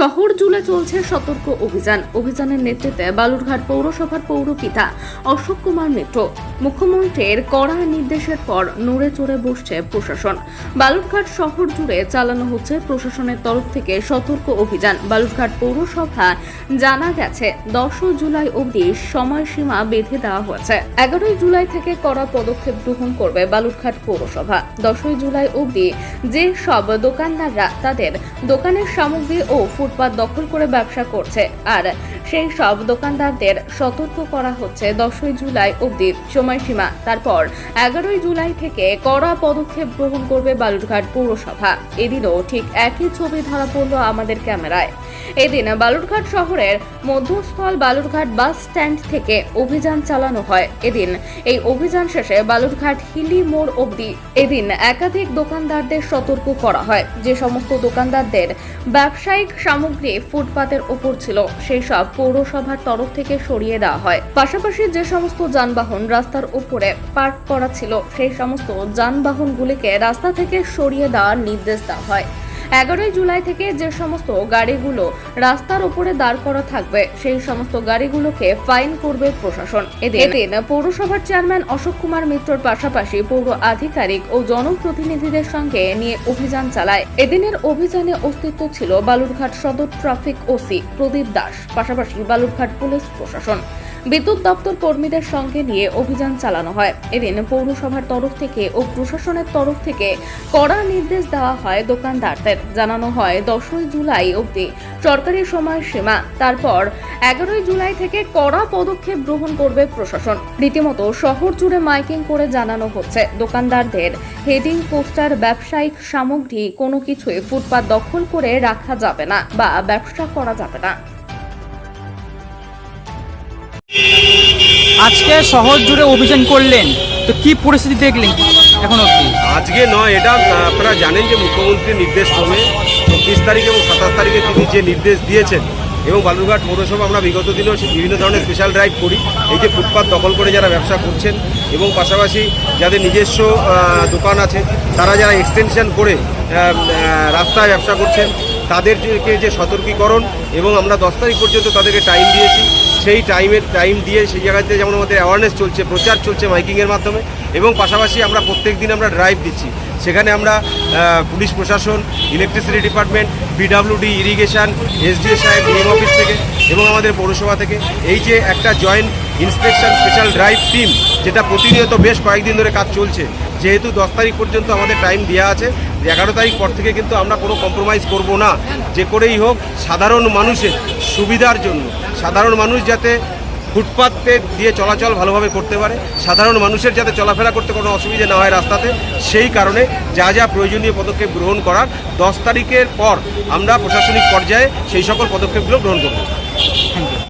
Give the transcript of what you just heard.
শহর জুড়ে চলছে সতর্ক অভিযান। অভিযানের নেতৃত্বে বালুরঘাট পৌরসভার পৌরপিতা অশোক কুমার মিত্র। মুখ্যমন্ত্রীর কড়া নির্দেশের পর নড়ে চড়ে বসছে প্রশাসন। বালুরঘাট শহর জুড়ে চালানো হচ্ছে প্রশাসনের তরফ থেকে সতর্ক অভিযান। বালুরঘাট পৌরসভা জানা গেছে দশই জুলাই অবধি সময়সীমা বেঁধে দেওয়া হয়েছে। এগারোই জুলাই থেকে কড়া পদক্ষেপ গ্রহণ করবে বালুরঘাট পৌরসভা। দশই জুলাই অবধি যে সব দোকানদাররা তাদের দোকানের সামগ্রী ও ফুটপাত দখল করে ব্যবসা করছে। আর সেই সব দোকানদারদের সতর্ক করা হচ্ছে দশই জুলাই অবধি সময়সীমা। তারপর এগারোই জুলাই থেকে কড়া পদক্ষেপ গ্রহণ করবে বালুরঘাট পৌরসভা। এদিনও ঠিক একই ছবি ধরা পড়ল আমাদের ক্যামেরায়। এদিন বালুরঘাট শহরের মধ্যস্থল বালুরঘাট বাস স্ট্যান্ড থেকে অভিযান চালানো হয়। এদিন এই অভিযান শেষে বালুরঘাট হিলি মোড় অবধি এদিন একাধিক দোকানদারদের সতর্ক করা হয়। যে সমস্ত দোকানদারদের ব্যবসায়িক সামগ্রী ফুটপাতের ওপর ছিল। সেই সব পৌরসভার তরফ থেকে সরিয়ে দেওয়া হয়। পাশাপাশি যে সমস্ত যানবাহন রাস্তার উপরে পার্ক করা ছিল, সেই সমস্ত যানবাহনগুলিকে রাস্তা থেকে সরিয়ে দেওয়ার নির্দেশ দেওয়া হয়। এগারোই জুলাই থেকে যে সমস্ত গাড়িগুলো রাস্তার উপরে দাঁড় করা থাকবে সেই সমস্ত গাড়িগুলোকে ফাইন করবে প্রশাসন। এদিন পৌরসভার চেয়ারম্যান অশোক কুমার মিত্রর পাশাপাশি পৌর আধিকারিক ও জনপ্রতিনিধিদের সঙ্গে নিয়ে অভিযান চালায়। এদিনের অভিযানে অস্তিত্ব ছিল বালুরঘাট সদর ট্রাফিক ওসি প্রদীপ দাস পাশাপাশি বালুরঘাট পুলিশ প্রশাসন। বিদ্যুৎ দপ্তর কর্মীদের সঙ্গে নিয়ে অভিযান চালানো হয়। এদিন পৌরসভার তরফ থেকে ও প্রশাসনের তরফ থেকে কড়া নির্দেশ দেওয়া হয় দোকানদারদের। জানানো হয়, দশই জুলাই অবধি সরকারি সময়সীমা তারপর এগারোই জুলাই থেকে কড়া পদক্ষেপ গ্রহণ করবে প্রশাসন। রীতিমতো শহর জুড়ে মাইকিং করে জানানো হচ্ছে, দোকানদারদের হেডিং পোস্টার, ব্যবসায়িক সামগ্রী কোনো কিছুই ফুটপাত দখল করে রাখা যাবে না বা ব্যবসা করা যাবে না। আজকে শহর জুড়ে অভিযান করলেন, তো কি পরিস্থিতি দেখলেন এখন অবধি? আজকে নয়, এটা আপনারা জানেন যে মুখ্যমন্ত্রীর নির্দেশ ক্রমে চব্বিশ তারিখ এবং সাতাশ তারিখে তিনি যে নির্দেশ দিয়েছেন এবং বালুরঘাট পৌরসভা আমরা বিগত দিনেও বিভিন্ন ধরনের স্পেশাল ড্রাইভ করি, এই যে ফুটপাত দখল করে যারা ব্যবসা করছেন এবং পাশাপাশি যাদের নিজস্ব দোকান আছে, তারা যারা এক্সটেনশন করে রাস্তায় ব্যবসা করছেন, তাদেরকে যে সতর্কীকরণ এবং আমরা দশ তারিখ পর্যন্ত তাদেরকে টাইম দিয়েছি। সেই টাইমের, টাইম দিয়ে সেই জায়গাতে যেমন আমাদের অ্যাওয়ারনেস চলছে, প্রচার চলছে মাইকিংয়ের মাধ্যমে এবং পাশাপাশি আমরা প্রত্যেক দিন আমরা ড্রাইভ দিচ্ছি। সেখানে আমরা পুলিশ প্রশাসন electricity department PWD irrigation SDA সাহেব ডিএম অফিস থেকে এবং আমাদের পৌরসভা থেকে এই যে একটা joint inspection special drive team যেটা প্রতিনিয়ত বেশ কয়েকদিন ধরে কাজ চলছে, যেহেতু দশ তারিখ পর্যন্ত আমাদের টাইম দেওয়া আছে, এগারো তারিখ পর থেকে কিন্তু আমরা কোনো কম্প্রোমাইজ করব না। যে করেই হোক, সাধারণ মানুষের সুবিধার জন্য। সাধারণ মানুষ যাতে ফুটপাথে দিয়ে চলাচল ভালোভাবে করতে পারে, সাধারণ মানুষের যাতে চলাফেরা করতে কোনো অসুবিধে না হয় রাস্তাতে, সেই কারণে যা যা প্রয়োজনীয় পদক্ষেপ গ্রহণ করার দশ তারিখের পর আমরা প্রশাসনিক পর্যায়ে সেই সকল পদক্ষেপগুলো গ্রহণ করব।